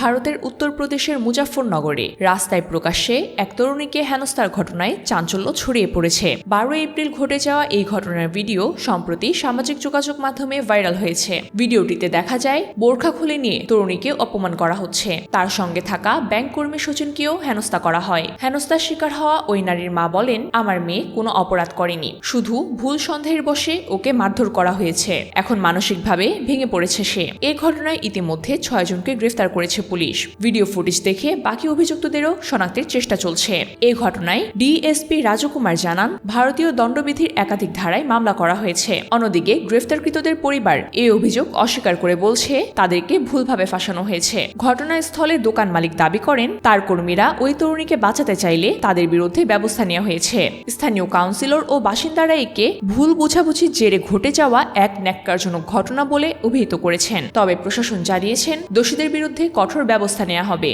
ভারতের উত্তরপ্রদেশের মুজাফরনগরে রাস্তায় প্রকাশ্যে এক তরুণীকে হেনস্থার ঘটনায় চাঞ্চল্য ছড়িয়ে পড়েছে। বারো এপ্রিল ঘটে যাওয়া এই ঘটনার ভিডিও সম্প্রতি সামাজিক যোগাযোগ মাধ্যমে ভাইরাল হয়েছে। ভিডিওটিতে দেখা যায়, বোরখা খুলে নিয়ে তরুণীকে অপমান করা হচ্ছে। তার সঙ্গে থাকা ব্যাংক কর্মী সচিনকেও হেনস্থা করা হয়। হেনস্থার শিকার হওয়া ওই নারীর মা বলেন, আমার মেয়ে কোনো অপরাধ করেনি। শুধু ভুল সন্দেহের বসে ওকে মারধর করা হয়েছে। এখন মানসিকভাবে ভেঙে পড়েছে সে। এ ঘটনায় ইতিমধ্যে ছয়জনকে গ্রেফতার করেছে পুলিশ। ভিডিও ফুটেজ দেখে বাকি অভিযুক্তদেরও শনাক্তের চেষ্টা চলছে। এ ঘটনায় ডিএসপি রাজকুমার জানান, ভারতীয় দণ্ডবিধির একাধিক ধারায় মামলা করা হয়েছে। অন্যদিকে গ্রেফতারকৃতদের পরিবার এই অভিযোগ অস্বীকার করে বলছে, তাদেরকে ভুলভাবে ফাঁসানো হয়েছে। ঘটনাস্থলে দোকান মালিক দাবি করেন, তার কর্মীরা ওই তরুণীকে বাঁচাতে চাইলে তাদের বিরুদ্ধে ব্যবস্থা নেওয়া হয়েছে। স্থানীয় কাউন্সিলর ও বাসিন্দারা একে ভুল বোঝাবুঝির জেরে ঘটে যাওয়া এক ন্যাক্কারজনক ঘটনা বলে অভিহিত করেছেন। তবে প্রশাসন জানিয়েছেন, দোষীদের বিরুদ্ধে কঠোর ব্যবস্থা নেওয়া হবে।